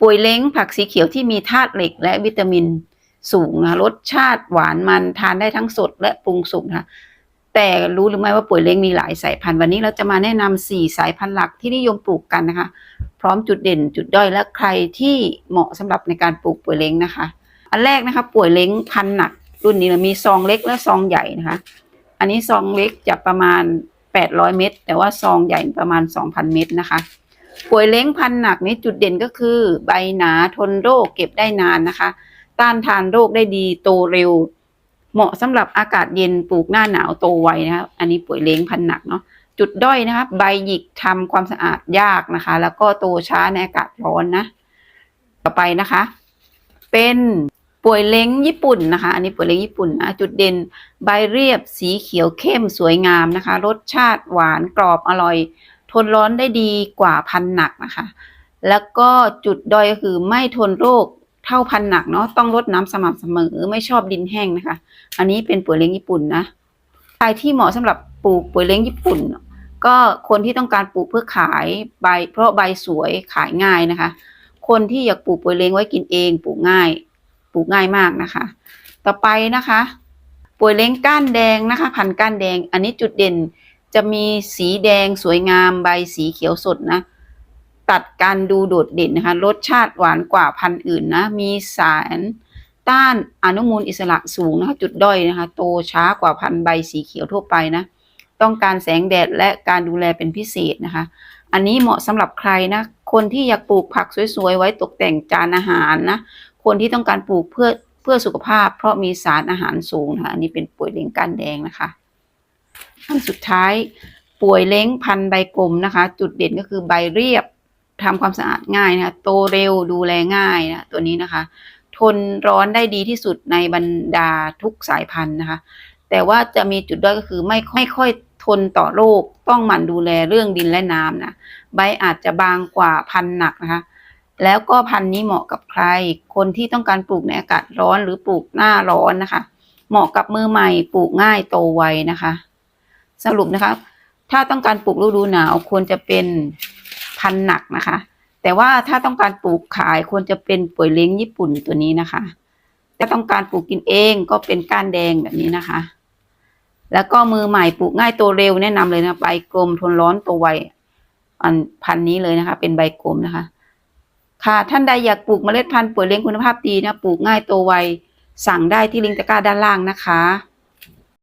ป่วยเล้งผักสีเขียวที่มีธาตุเหล็กและวิตามินสูงนะรสชาติหวานมันทานได้ทั้งสดและปรุงสุกนะคะแต่รู้หรือไม่ว่าป่วยเล้งมีหลายสายพันธุ์วันนี้เราจะมาแนะนำสี่สายพันธุ์หลักที่นิยมปลูกกันนะคะ พร้อมจุดเด่นจุดด้อยและใครที่เหมาะสำหรับในการปลูกป่วยเล้งนะคะ อันแรกนะคะป่วยเล้งพันธุ์หนัก รุ่นนี้มีซองเล็กและซองใหญ่นะคะ อันนี้ซองเล็กจะประมาณ 800 เม็ดแต่ว่าซองใหญ่ประมาณ 2,000 เม็ดนะคะ ป่วยเล้งพันหนักนี้จุดเด่นก็คือ ใบหนาทนโรคเก็บได้นานนะคะ ต้านทานโรคได้ดีโตเร็ว เหมาะสำหรับอากาศเย็นปลูกหน้าหนาวโตไวนะคะอันนี้ป่วยเล้งพันหนักเนาะจุดด้อยนะคะใบหยิกทำความสะอาดยากนะคะ แล้วก็โตช้าในอากาศร้อนนะ ต่อไปนะคะ เป็นป่วยเล้งญี่ปุ่นนะคะ อันนี้ป่วยเล้งญี่ปุ่นนะจุดเด่นใบเรียบสีเขียวเข้มสวยงามนะคะ รสชาติหวานกรอบอร่อย ทนร้อนได้ดีกว่าพันหนักนะคะ แล้วก็จุดดอยก็คือไม่ทนโรคเท่าพันหนักเนาะต้องรดน้ำสม่ำเสมอไม่ชอบดินแห้งนะคะ อันนี้เป็นป่วยเลี้ยงญี่ปุ่นนะใครที่เหมาะสำหรับปลูกป่วยเลี้ยงญี่ปุ่น ก็คนที่ต้องการปลูกเพื่อขายใบ เพราะใบสวยขายง่ายนะคะ คนที่อยากปลูกป่วยเลี้ยงไว้กินเองปลูกง่าย ปลูกง่ายมากนะคะ ต่อไปนะคะป่วยเล้งก้านแดงนะคะ พันก้านแดง อันนี้จุดเด่น จะมีสีแดงสวยงามใบสีเขียวสดนะ ตัดการดูโดดเด่นนะคะ รสชาติหวานกว่าพันธุ์อื่นนะ มีสารต้านอนุมูลอิสระสูงนะคะ จุดด้อยนะคะ โตช้ากว่าพันธุ์ใบสีเขียวทั่วไปนะ ต้องการแสงแดดและการดูแลเป็นพิเศษนะคะ อันนี้เหมาะสำหรับใครนะ คนที่อยากปลูกผักสวยๆ ไว้ตกแต่งจานอาหารนะ คนที่ต้องการปลูกเพื่อเพื่อสุขภาพ เพราะมีสารอาหารสูงนะคะอันนี้เป็นป่วยเล้งก้านแดงนะคะ อันสุดท้ายป่วยเล้งพันใบกลมนะคะ จุดเด่นก็คือใบเรียบทำความสะอาดง่ายนะคะโตเร็วดูแลง่ายนะตัวนี้นะคะ ทนร้อนได้ดีที่สุดในบรรดาทุกสายพันธุ์นะคะ แต่ว่าจะมีจุดด้อยก็คือไม่ไม่ค่อยทนต่อโรคต้องหมั่นดูแลเรื่องดินและน้ำนะใบอาจจะบางกว่าพันหนักนะคะ แล้วก็พันธุ์นี้เหมาะกับใคร คนที่ต้องการปลูกในอากาศร้อนหรือปลูกหน้าร้อนนะคะ เหมาะกับมือใหม่ปลูกง่ายโตไวนะคะ สรุปนะคะ ถ้าต้องการปลูกฤดูหนาวควรจะเป็นพันหนักนะคะ แต่ว่าถ้าต้องการปลูกขายควรจะเป็นป่วยเล้งญี่ปุ่นตัวนี้นะคะถ้าต้องการปลูกกินเองก็เป็นก้านแดงแบบนี้นะคะ แล้วก็มือใหม่ปลูกง่ายโตเร็วแนะนำเลยนะใบกลมทนร้อนโตไวอันพันนี้เลยนะคะ เป็นใบกลมนะคะ ค่ะท่านใดอยากปลูกเมล็ดพันธุ์ป่วยเลี้ยงคุณภาพดีนะปลูกง่ายโตไวสั่งได้ที่ลิงก์ตะกร้าด้านล่างนะคะ